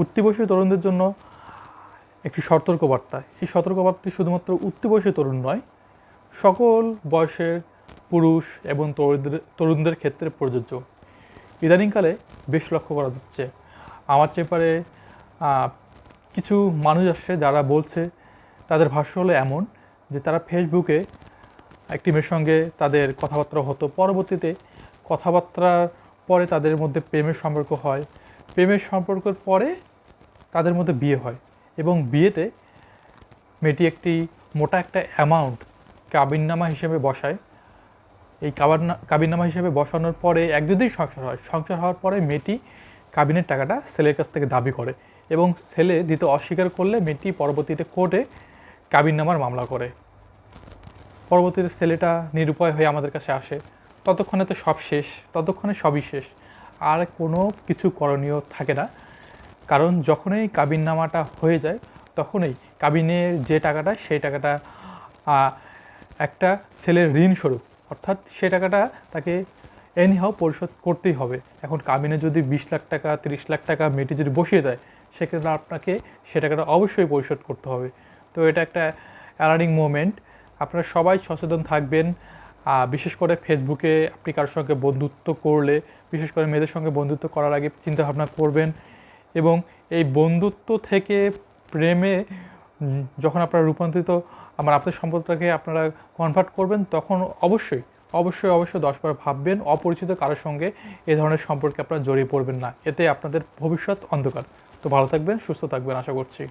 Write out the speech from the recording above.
উঠতি বয়সী তরুণদের জন্য একটি সতর্কবার্তা। এই সতর্কবার্তাটি শুধুমাত্র উঠতি বয়সী তরুণ নয়, সকল বয়সের পুরুষ এবং তরুণদের তরুণদের ক্ষেত্রে প্রযোজ্য। ইদানিংকালে বেশ লক্ষ্য করা যাচ্ছে। আমার চেপারে কিছু মানুষ আসছে যারা বলছে তাদের ভাষ্য হলো এমন যে তারা ফেসবুকে একটি মেয়ের সঙ্গে তাদের কথাবার্তা হতো। পরবর্তীতে কথাবার্তার পরে তাদের মধ্যে প্রেমের সম্পর্ক হয়। প্রেমের সম্পর্কের পরে তাদের মধ্যে বিয়ে হয় এবং বিয়েতে মেয়েটি একটি মোটা একটা অ্যামাউন্ট কাবিননামা হিসেবে বসায়। এই কাবারনা, কাবিননামা হিসেবে বসানোর পরে এক দুদিন সংসার হয়। সংসার হওয়ার পরে মেয়েটি কাবিনের টাকাটা ছেলের কাছ থেকে দাবি করে এবং ছেলে দিতে অস্বীকার করলে মেয়েটি পরবর্তীতে কোর্টে কাবিননামার মামলা করে। পরবর্তীতে ছেলেটা নিরুপায় হয়ে আমাদের কাছে আসে। ততক্ষণে তো সব শেষ, ততক্ষণে সবই শেষ। আর কোনো কিছু করণীয় থাকে না। কারণ যখনই কাবিননামাটা হয়ে যায়, তখনই কাবিনের যে টাকাটা, সেই টাকাটা একটা ছেলের ঋণ স্বরূপ অর্থাৎ সেই টাকাটা তাকে এনিহাও পরিশোধ করতেই হবে। এখন কাবিনে যদি বিশ লাখ টাকা, তিরিশ লাখ টাকা মেয়েটি যদি বসিয়ে দেয়, সেক্ষেত্রে আপনাকে সে টাকাটা অবশ্যই পরিশোধ করতে হবে। তো এটা একটা অ্যালার্নিং মোমেন্ট আপনারা সবাই সচেতন থাকবেন। বিশেষ করে ফেসবুকে আপনি কারোর সঙ্গে বন্ধুত্ব করলে, বিশেষ করে মেয়েদের সঙ্গে বন্ধুত্ব করার আগে চিন্তাভাবনা করবেন এবং এই বন্ধুত্ব থেকে প্রেমে যখন আপনারা রূপান্তরিত আমার আপনাদের সম্পর্কটাকে আপনারা কনভার্ট করবেন, তখন অবশ্যই অবশ্যই অবশ্যই দশবার ভাববেন, অপরিচিত কারোর সঙ্গে এ ধরনের সম্পর্কে আপনারা জড়িয়ে পড়বেন না। এতে আপনাদের ভবিষ্যৎ অন্ধকার। তো ভালো থাকবেন, সুস্থ থাকবেন, আশা করছি।